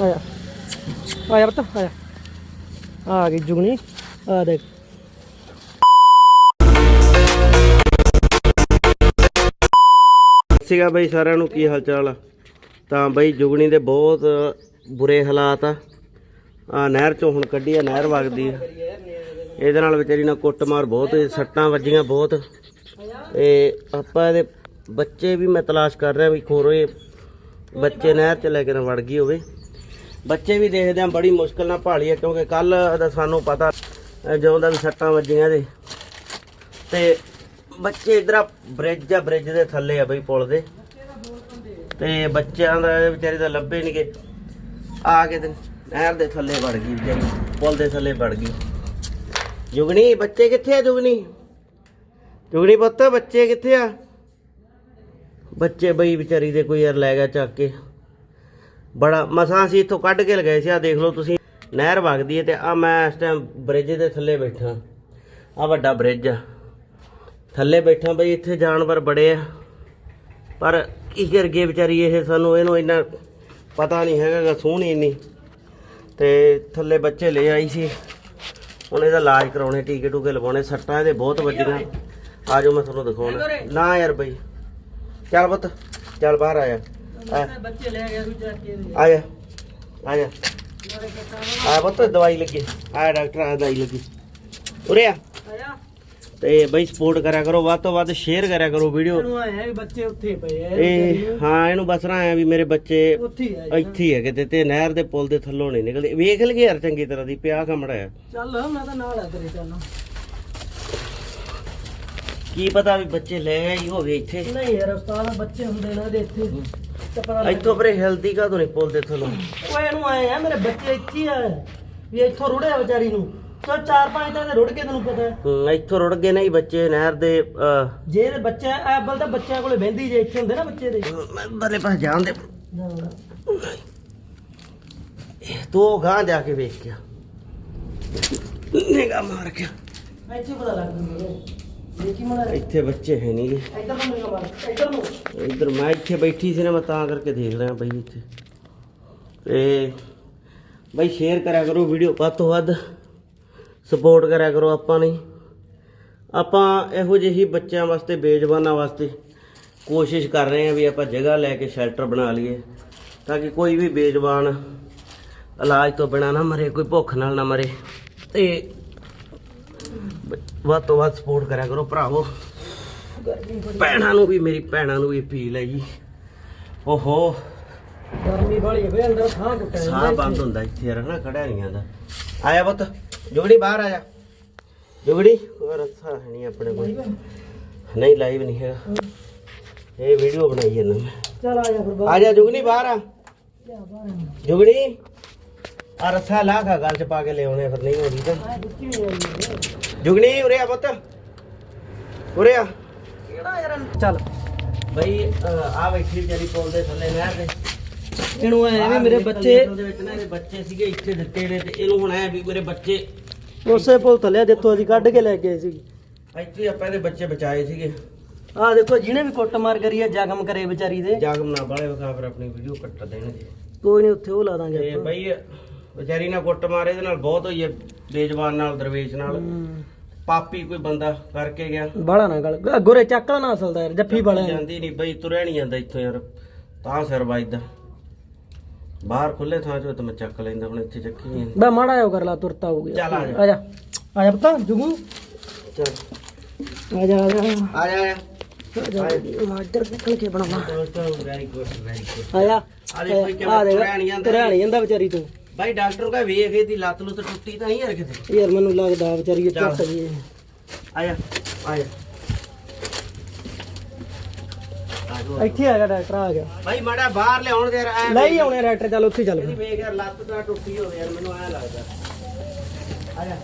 ਆਇਆ। ਆਇਆ ਬਤਾ ਆਇਆ। ਆ ਗਈ ਜੁਗਨੀ ਆ ਦੇਖ। ਸੀਗਾ ਬਈ, ਸਾਰਿਆਂ ਨੂੰ ਕੀ ਹਾਲ ਚਾਲ ਆ? ਤਾਂ ਬਈ, ਜੁਗਣੀ ਦੇ ਬਹੁਤ ਬੁਰੇ ਹਾਲਾਤ ਆ। ਆ ਨਹਿਰ ਚੋਂ ਹੁਣ ਕੱਢੀ ਆ, ਨਹਿਰ ਵਗਦੀ ਆ। ਇਹਦੇ ਨਾਲ ਵਿਚਾਰੀ ਨਾਲ ਕੁੱਟਮਾਰ ਬਹੁਤ ਹੋਈ, ਸੱਟਾਂ ਵੱਜੀਆਂ ਬਹੁਤ। ਤੇ ਆਪਾਂ ਇਹਦੇ ਬੱਚੇ ਵੀ ਮੈਂ ਤਲਾਸ਼ ਕਰ ਰਿਹਾ ਵੀ ਖੋਰੇ ਬੱਚੇ ਨਹਿਰ ਚ ਲੈ ਕੇ ਨਾ ਵੜ ਗਈ ਹੋਵੇ। ਬੱਚੇ ਵੀ ਦੇਖਦੇ ਆ, ਬੜੀ ਮੁਸ਼ਕਲ ਨਾਲ ਭਾਲੀ ਆ ਕਿਉਂਕਿ ਕੱਲ ਦਾ ਸਾਨੂੰ ਪਤਾ ਜਦੋਂ ਦਾ ਵੀ ਸੱਟਾਂ ਵੱਜੀਆਂ ਦੇ ਤੇ ਬੱਚੇ ਇਧਰ ਬ੍ਰਿਜ ਆ, ਬ੍ਰਿਜ ਦੇ ਥੱਲੇ ਆ ਬਈ ਪੁਲ ਦੇ। ਤੇ ਬੱਚਿਆਂ ਦਾ, ਇਹ ਵਿਚਾਰੇ ਦਾ ਲੱਭੇ ਨਹੀਂਗੇ ਆ ਕੇ ਤੇ ਨਹਿਰ ਦੇ ਥੱਲੇ ਵੜ ਗਈ, ਵਿਚਾਰੀ ਪੁਲ ਦੇ ਥੱਲੇ ਵੜ ਗਈ। ਜੁਗਣੀ ਬੱਚੇ ਕਿੱਥੇ ਆ ਜੁਗਣੀ ਜੁਗਣੀ ਪੁੱਤ, ਬੱਚੇ ਕਿੱਥੇ ਆ? ਬੱਚੇ ਬਈ ਵਿਚਾਰੀ ਦੇ ਕੋਈ ਯਾਰ ਲੈ ਗਿਆ ਚੱਕ ਕੇ। ਬੜਾ ਮਸਾਂ ਸੀ ਇੱਥੋਂ ਕੱਢ ਕੇ ਲਗਾਏ ਸੀ ਆ ਦੇਖ ਲਓ ਤੁਸੀਂ ਨਹਿਰ ਵਗਦੀ ਹੈ ਤੇ ਆ ਮੈਂ ਇਸ ਟਾਈਮ ਬ੍ਰਿਜ ਦੇ ਥੱਲੇ ਬੈਠਾ। ਆ ਵੱਡਾ ਬ੍ਰਿਜ ਆ। ਥੱਲੇ ਬੈਠਾ ਬਈ ਇੱਥੇ ਜਾਨਵਰ ਬੜੇ ਆ। ਪਰ ਕੀ ਕਰ ਗਏ ਵਿਚਾਰੀ ਇਹ ਸਾਨੂੰ ਇਹਨੂੰ ਇੰਨਾ ਪਤਾ ਨਹੀਂ ਹੈਗਾ ਗਾ, ਸੋਹਣੀ ਇੰਨੀ। ਤੇ ਥੱਲੇ ਬੱਚੇ ਲੈ ਆਈ ਸੀ। ਹੁਣ ਇਹਦਾ ਇਲਾਜ ਕਰਾਉਣੇ ਟੀਕੇ ਟੂਕੇ ਲਵਾਉਣੇ ਸੱਟਾਂ ਇਹਦੇ ਬਹੁਤ ਵੱਜੀਆਂ ਆ ਜਾਓ ਮੈਂ ਤੁਹਾਨੂੰ ਦਿਖਾਉਣਾ। ਨਾ ਯਾਰ ਬਈ। ਚੱਲ ਪੁੱਤ ਚੱਲ ਬਾਹਰ ਆਇਆ ਆ ਬੱਚੇ ਲੈ ਗਿਆ ਦੂਜਾ ਕੇ ਆ ਜਾ ਆ ਜਾ। ਆ ਪੁੱਤ ਦਵਾਈ ਲੱਗੀ। ਆ ਡਾਕਟਰ ਆ ਦਵਾਈ ਲੱਗੀ। ਉਰੇ ਆ। ਆਇਆ। ਤੇ ਬਈ ਸਪੋਰਟ ਕਰਿਆ ਕਰੋ ਵੱਧ ਤੋਂ ਵੱਧ ਸ਼ੇਅਰ ਕਰਿਆ ਕਰੋ ਵੀਡੀਓ ਇਹਨੂੰ ਆਇਆ ਵੀ ਬੱਚੇ ਉੱਥੇ ਪਏ ਆ ਇਹ ਹਾਂ ਇਹਨੂੰ ਬਸ ਨਾ ਆਇਆ ਵੀ ਮੇਰੇ ਬੱਚੇ ਹੀ ਆ ਇੱਥੇ ਹੀ ਹੈਗੇ ਤੇ ਨਹਿਰ ਦੇ ਪੁਲ ਦੇ ਥੱਲੋਂ ਨਹੀਂ ਨਿਕਲਦੇ। ਵੇਖ ਲਗੇ ਯਾਰ ਚੰਗੀ ਤਰ੍ਹਾਂ ਦੀ ਪਿਆ ਕਮੜਾ ਆ। ਚੱਲ ਮੈਂ ਤਾਂ ਨਾਲ ਆ ਤੇਰੇ ਚੱਲ। ਕੀ ਪਤਾ ਵੀ ਬੱਚੇ ਲੈ ਆਈ ਹੋਵੇ ਇੱਥੇ? ਨਹੀਂ ਯਾਰ ਉਸਤਾਦ ਬੱਚੇ ਹੁੰਦੇ ਨੇ ਇਹਦੇ ਇੱਥੇ। ਤੇ ਪਤਾ ਲੱਗ ਇੱਥੋਂ ਪਰੇ ਹੈਲਦੀ ਕਾ ਤੋਂ ਨਹੀਂ ਪੁਲ ਦੇ ਥੱਲੋਂ? ਓਏ ਇਹਨੂੰ ਆਏ ਆ ਮੇਰੇ ਬੱਚੇ ਇੱਥੇ ਹੀ ਆ। ਵੀ ਇੱਥੋਂ ਰੁੜਿਆ ਵਿਚਾਰੀ ਨੂੰ। ਸੋ ਚਾਰ ਪੰਜ ਤਾਂ ਇਹਦੇ ਰੁੜ ਕੇ ਤੈਨੂੰ ਪਤਾ। ਹੈ। ਹੂੰ, ਇੱਥੋਂ ਰੁੜ ਗਏ ਨਹੀਂ ਬੱਚੇ ਨਹਿਰ ਦੇ ਅਹ, ਜੇ ਇਹਦੇ ਬੱਚੇ ਐਬਲ ਤਾਂ ਬੱਚਿਆਂ ਕੋਲੇ ਬਹਿੰਦੀ ਜੇ ਇੱਥੇ ਹੁੰਦੇ ਨਾ ਬੱਚੇ ਦੇ। ਬਲੇ ਪਾਸ ਜਾਣ ਦੇ। ਤੂੰ ਗਾਂ ਜਾ ਕੇ ਵੇਖ ਕੇ ਨਿਗਾ ਮਾਰ ਕੇ ਇੱਥੇ ਪਤਾ ਲੱਗ ਜਾਂਦਾ। ਇੱਥੇ ਬੱਚੇ ਹੈ ਨਹੀਂਗੇ ਇੱਧਰ ਨੂੰ ਨੂੰ। ਮੈਂ ਇੱਥੇ ਬੈਠੀ ਸੀ ਨਾ ਮੈਂ ਤਾਂ ਕਰਕੇ ਦੇਖ ਰਿਹਾ ਬਈ ਇੱਥੇ। ਤੇ ਬਈ ਸ਼ੇਅਰ ਕਰਿਆ ਕਰੋ ਵੀਡੀਓ ਵੱਧ ਤੋਂ ਵੱਧ। ਸਪੋਰਟ ਕਰਿਆ ਕਰੋ ਆਪਾਂ ਨਹੀਂ ਆਪਾਂ ਇਹੋ ਜਿਹੇ ਬੱਚਿਆਂ ਵਾਸਤੇ ਬੇਜਵਾਨਾਂ ਵਾਸਤੇ ਕੋਸ਼ਿਸ਼ ਕਰ ਰਹੇ ਹਾਂ ਵੀ ਆਪਾਂ ਜਗ੍ਹਾ ਲੈ ਕੇ ਸ਼ੈਲਟਰ ਬਣਾ ਲਈਏ ਤਾਂ ਕਿ ਕੋਈ ਵੀ ਬੇਜਵਾਨ ਇਲਾਜ ਤੋਂ ਬਿਨਾ ਨਾ ਮਰੇ ਕੋਈ ਭੁੱਖ ਨਾਲ ਨਾ ਮਰੇ। ਤੇ ਵੱਧ ਤੋਂ ਵੱਧ ਸਪੋਰਟ ਕਰਿਆ ਕਰੋ ਭਰਾਵੋ। ਭੈਣਾਂ ਨੂੰ ਵੀ ਮੇਰੀ ਭੈਣਾਂ ਨੂੰ ਵੀ ਅਪੀਲ ਹੈ ਜੀ। ਓਹੋ। ਗਰਮੀ ਵਾਲੀ ਹੈ ਵੇ ਅੰਦਰ ਸਾਹ ਘੁੱਟਿਆ ਸਾਹ ਬੰਦ ਹੁੰਦਾ ਇੱਥੇ ਯਾਰ ਨਹੀਂ ਆਂਦਾ ਆਇਆ ਪੁੱਤ ਜੁਗੜੀ ਬਾਹਰ ਆ ਜਾ ਜੁਗੜੀ ਹੋਰ ਰੱਸਾ ਹੈ ਨਹੀਂ ਆਪਣੇ ਕੋਲ। ਨਹੀਂ ਲਾਈਵ ਨਹੀਂ ਹੈਗਾ। ਇਹ ਵੀਡੀਓ ਬਣਾਈ ਜਾਂਦਾ ਮੈਂ। ਚੱਲ ਆ ਜਾ ਫਿਰ ਬਾਹਰ। ਆ ਜਾ ਜੁਗਨੀ ਬਾਹਰ ਆ। ਬਾਹਰ ਆ। ਜੁਗਣੀ ਆ ਰੱਸਾ ਲਾ ਖਾ ਗੱਲ ਚ ਪਾ ਕੇ ਲਿਆਉਣੇ ਫਿਰ ਨਹੀਂ ਹੋਣੀ ਤਾਂ। ਜੁਗਣੀ ਉਰੇ ਆ ਪੁੱਤ। ਉਰੇ ਆ। ਕਿਹੜਾ ਯਾਰ ਚੱਲ। ਬਈ ਆ ਬੈਠੀ ਵਿਚਾਰੀ ਪੁੱਲ ਦੇ ਥੱਲੇ ਨਹਿਰ ਦੇ ਇਹਨੂੰ ਆਏ ਵੀ ਮੇਰੇ ਬੱਚੇ ਨਿਕਲਦੇ ਵਿੱਚ ਨਾ ਇਹਦੇ ਬੱਚੇ ਸੀਗੇ ਇੱਥੇ ਦਿੱਤੇ ਨੇ ਤੇ ਇਹਨੂੰ ਹੁਣ ਐ ਵੀ ਮੇਰੇ ਬੱਚੇ ਉਸੇ ਪੁਲ ਥੱਲੇ ਜਿੱਥੋਂ ਅਸੀਂ ਕੱਢ ਕੇ ਲੈ ਗਏ ਸੀ ਇੱਥੇ ਆਪਾਂ ਇਹਦੇ ਬੱਚੇ ਬਚਾਏ ਸੀਗੇ। ਆਹ ਦੇਖੋ ਜਿਹਨੇ ਵੀ ਕੁੱਟ ਮਾਰ ਕਰੀ ਹੈ ਜ਼ਖਮ ਕਰੇ ਵਿਚਾਰੀ ਦੇ। ਜਾਗਮ ਨਾ ਬਾਲੇ ਵਿਖਾ ਫਿਰ ਆਪਣੀ ਵੀਡੀਓ ਕੱਟ ਦੇਣਗੇ। ਕੋਈ ਨਹੀਂ ਉੱਥੇ ਉਹ ਲਾ ਦਾਂਗੇ ਆਪਾਂ। ਬਈ ਵਿਚਾਰੀ ਨਾਲ ਕੁੱਟ ਮਾਰੇ ਇਹਦੇ ਨਾਲ ਬਹੁਤ ਹੋਈ ਹੈ ਬੇਜਵਾਨ ਨਾਲ ਦਰਵੇਸ਼ ਨਾਲ। ਪਾਪੀ ਕੋਈ ਬੰਦਾ ਕਰਕੇ ਗਿਆ। ਬਾਹਲਾ ਨਾ ਗਲ। ਗੋਰੇ ਚੱਕ ਨਾ ਅਸਲ ਦਾ ਯਾਰ ਜੱਫੀ ਨੂੰ। ਜਾਂਦੀ ਨਹੀਂ ਬਈ ਤੁਰਿਆ ਨਹੀਂ ਜਾਂਦਾ ਇੱਥੋਂ ਯਾਰ। ਤਾਂ ਸਿਰ ਵੱਜਦਾ। ਬਾਹਰ ਖੁੱਲੇ ਥਾਂ ਚੋਂ ਤਾਂ ਮੈਂ ਚੱਕ ਲੈਂਦਾ ਹੁਣ ਇੱਥੇ ਚੱਕੀ ਨਹੀਂ ਬਾ ਮਾੜਾ ਜਿਹਾ ਕਰ ਲਾ ਤੁਰਤਾ ਹੋ ਗਿਆ ਚੱਲ ਆ ਜਾ। ਆ ਜਾ। ਆ ਜਾ ਪਤਾ ਜੁਗੂ। ਚੱਲ। ਆ ਜਾ ਆ ਜਾ। ਆ ਜਾ ਆ ਆ ਜਾ ਮਾਜਰ ਨਿਕਲ ਕੇ ਬਣਾਵਾ ਆ ਜਾ। ਆ ਦੇਖ ਤੁਰਿਆ ਨੀ ਜਾਂਦਾ। ਤੁਰਿਆ ਨੀ ਜਾਂਦਾ ਵਿਚਾਰੀ ਤੂੰ। ਬਾਈ ਡਾਕਟਰ ਕਾ ਵੇਖ ਇਹਦੀ ਲੱਤ ਲੁੱਤ ਟੁੱਟੀ ਤਾਂ ਨਹੀਂ ਯਾਰ ਕਿਤੇ। ਯਾਰ ਮੈਨੂੰ ਲੱਗਦਾ ਵਿਚਾਰੀ ਇਹ। ਟੁੱਟ ਗਈ ਹੈ। ਆ ਜਾ ਆ ਜਾ ਆ ਜਾਓ। ਇੱਥੇ ਆ ਗਿਆ ਡਾਕਟਰ ਆ ਗਿਆ। ਬਾਈ ਮਾੜਾ ਬਾਹਰ ਲਿਆਉਣ ਦੇ ਯਾਰ ਲੈ ਹੀ ਆਉਣੇ ਡਾਕਟਰ ਚੱਲ ਉੱਥੇ ਚੱਲ। ਇਹਦੀ ਵੇਖ ਯਾਰ ਲੱਤ ਤਾਂ ਟੁੱਟੀ ਹੋਵੇ ਯਾਰ ਮੈਨੂੰ ਐ ਲੱਗਦਾ। ਆ ਜਾ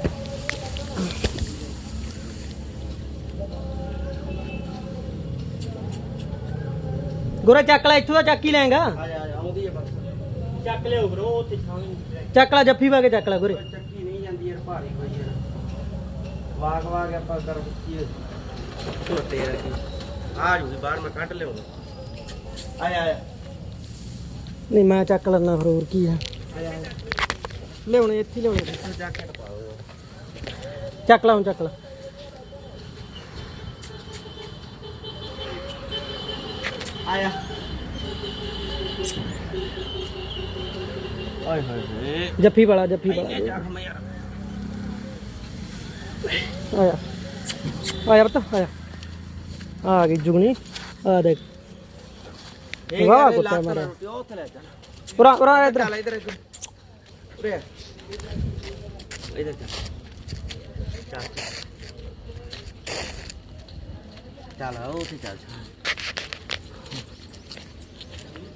ਗੋਰਾ ਚੱਕ ਲੈ ਇੱਥੋਂ ਦਾ ਚੱਕ ਹੀ ਲੈਂਗਾ ਆ ਜਾ ਆ ਜਾ ਆਉਂਦੀ ਹੈ ਬਸ ਚੱਕ ਲਿਓ ਬਰੋ ਉੱਥੇ ਚੱਕ ਲੈ ਜੱਫੀ ਪਾ ਕੇ ਚੱਕ ਲੈ ਗੋਰੇ ਚੱਕੀ ਨਹੀਂ ਜਾਂਦੀ ਯਾਰ ਭਾਰੀ ਹੋਈ ਯਾਰ। ਵਾਗ ਵਾਗ ਆਪਾਂ ਕਰ ਕੀ ਝੋਟੇ ਯਾਰ ਕੀ ਆ ਜੂਗੀ ਬਾਹਰ ਮੈਂ ਕੱਢ ਲਿਆਉਂਦਾ। ਆ ਜਾ ਆ ਜਾ ਨਹੀਂ ਮੈਂ ਚੱਕ ਲੈਣਾ ਫਿਰ ਹੋਰ ਕੀ ਆ। ਲਿਆਉਣੇ ਇੱਥੇ ਲਿਆਉਣੇ। ਜੈਕਟ ਪਾਓ ਚੱਕ ਲਾ ਹੁਣ ਚੱਕ ਲਾ। ਆਇਆ। ਓਏ ਹੋਏ ਹੋਏ। ਜੱਫੀ ਵਾਲਾ ਜੱਫੀ ਵਾਲਾ। ਜ਼ਖਮ ਯਾਰ। ਆਇਆ। ਆਇਆ ਬਤਾ ਆਇਆ। ਆ ਗਈ ਜੁਗਨੀ ਆ ਦੇਖ। ਇਹ ਵਾਹ ਕੁੱਤਾ ਮਾਰਾ। ਉਰਾ ਉਰਾ ਇਧਰ। ਚੱਲ ਇਧਰ ਉਰੇ। ਇਧਰ ਚੱਲ। ਚੱਲ। ਉੱਥੇ ਚੱਲ।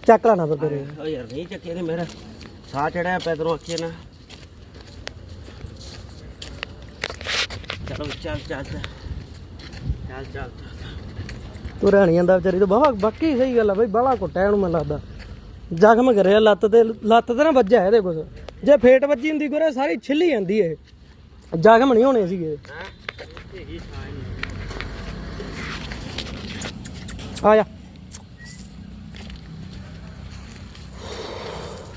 ਚੱਕ ਲੈਣਾ ਤੇਰੇ। ਓ ਯਾਰ ਨਹੀਂ ਚੱਕੇ ਨੇ ਮੇਰਾ। ਸਾਹ ਚੜਿਆ ਪੈਦਰੋਂ ਅੱਖੇ ਨਾ ਚਲੋ ਚੱਲ ਚੱਲ ਚੱਲ। ਚੱਲ ਚੱਲ ਚੱਲ। ਤੂੰ ਰਹਿਣੀ ਜਾਂਦਾ ਵਿਚਾਰੀ ਤੋਂ ਬਾਵਾ ਬਾਕੀ ਸਹੀ ਗੱਲ ਆ ਬਈ ਬਾਲਾ ਕੁੱਟਿਆ ਇਹਨੂੰ ਮੈਨੂੰ ਲੱਗਦਾ। ਜ਼ਖਮ ਕਰਿਆ ਲੱਤ ਤੇ ਲੱਤ ਤੇ ਨਾ ਵੱਜਿਆ ਇਹਦੇ ਕੁਝ ਜੇ ਫੇਟ ਵੱਜੀ ਹੁੰਦੀ ਗੁਰੇ ਸਾਰੀ ਛਿੱਲੀ ਜਾਂਦੀ ਇਹ। ਜ਼ਖਮ ਨਹੀਂ ਹੋਣੇ ਸੀਗੇ। ਆ ਜਾ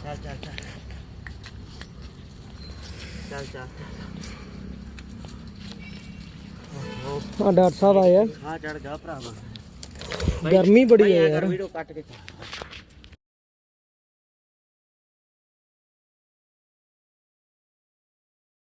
ਚੱਲ ਚੱਲ ਚੱਲ ਚੱਲ ਚੱਲ ਓਹ ਆ ਡਾਕਟਰ ਸਾਹਿਬ ਆਏ ਆ। ਸਾਹ ਚੜ ਗਿਆ ਭਰਾਵਾ। ਗਰਮੀ ਬੜੀ ਹੈ ਯਾਰ। ਵੀਡੀਓ ਕੱਟ ਕੇ।